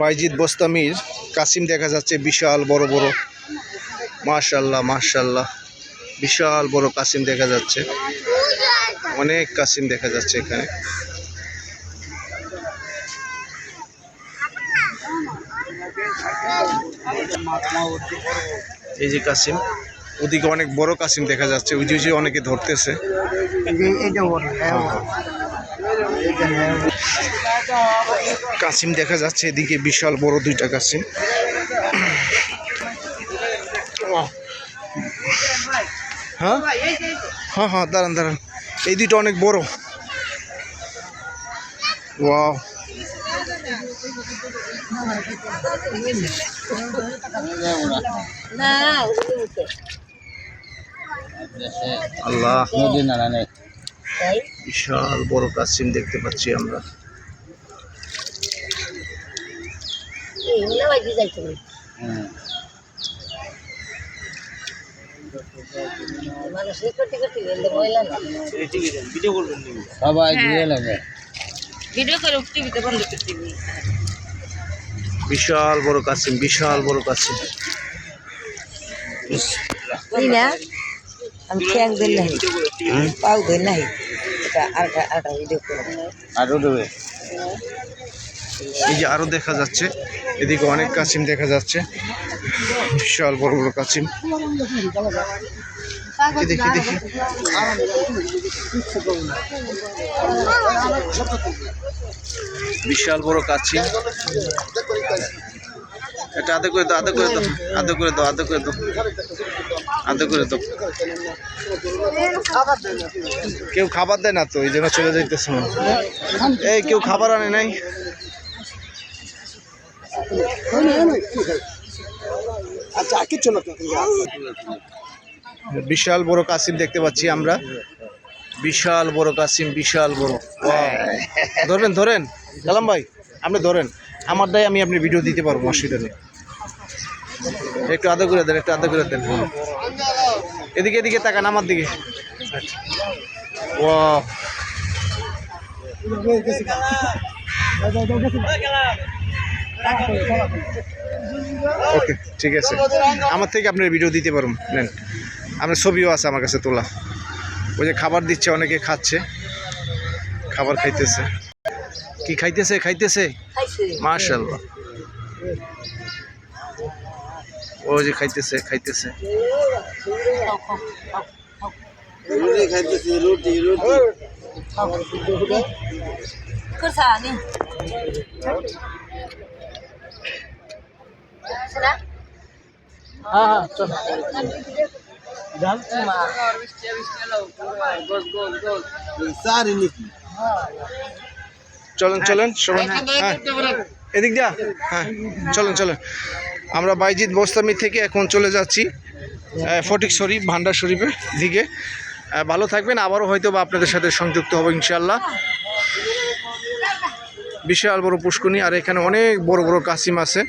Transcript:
বাইজিৎ বস্তামির, কাসিম দেখা যাচ্ছে বিশাল বড় বড়। মাশাল্লাহ মাশাল্লাহ। বিশাল বড় কাসিম দেখা যাচ্ছে। অনেক কাসিম দেখা যাচ্ছে এখানে। এই যে কাসিম, ওদিকে অনেক বড় কাসিম দেখা যাচ্ছে। ওই যে অনেকে ধরতেছে এটা বড় হ্যাঁ এটা হ্যাঁ কাসিম দেখা যাচ্ছে এদিকে বিশাল বড় দুইটা কাসিম। হ্যাঁ? হ্যাঁ হ্যাঁ দাঁড়ান দাঁড়ান। এই দুইটা অনেক বড়। ওয়াও। আল্লাহ তাই? বিশাল বড় কাসিম দেখতে পাচ্ছি আমরা। এইগুলো বাইরে যাইতে হবে মানুষ এই করতে করতে গেলে ময়লা না। সবাই দিয়ে লাগে। ভিডিও করে টিভিতে বন্ধ বিশাল বড় কাসিম বিশাল বড় না? আমি ঠ্যাং পাও ভিডিও দেবে এই যে দেখা যাচ্ছে, এদিকে অনেক কাসিম দেখা যাচ্ছে। বিশাল বড় বড় এই দেখি দেখি বিশাল বড় কাছিম এটা আদে করে দাও আদে করে দাও আদে করে দাও আদে করে দাও আদে করে দাও। কেউ খাবার দেয় না তো এই জন্য চলে যাইতেছে না। এই কেউ খাবার আনে নাই? বিশাল বড় কাসিম দেখতে পাচ্ছি আমরা। বিশাল বড় কাসিম বিশাল বড়। ধরেন ধরেন কালাম ভাই আপনি ধরেন আমার দায় আমি আপনি ভিডিও দিতে পারব অসুবিধা নেই। একটু আদা করে দেন একটু আদা করে দেন। এদিকে এদিকে তাকান আমার দিকে। ও ওকে ঠিক আছে। আমার থেকে আপনার ভিডিও দিতে পারুন নেন। আপনার ছবিও আছে আমার কাছে তোলা। ওই যে খাবার দিচ্ছে অনেকে খাচ্ছে। খাবার খাইতেছে। কি খাইতেছে খাইতেছে? খাইছে। ওই যে খাইতেছে খাইতেছে। হ্যাঁ হ্যাঁ চল। চলেন চলেন সবাই হ্যাঁ এদিক দিয়া। হ্যাঁ চলেন চলেন। আমরা বাইজিৎ বস্তামি থেকে এখন চলে যাচ্ছি ফটিক শরীফ, ভান্ডার শরীফের দিকে। ভালো থাকবেন, আবারও হয়তো বা আপনাদের সাথে সংযুক্ত হব ইনশাল্লাহ বিশাল বড় পুষ্করণী, আর এখানে অনেক বড় বড় কাসিম আছে।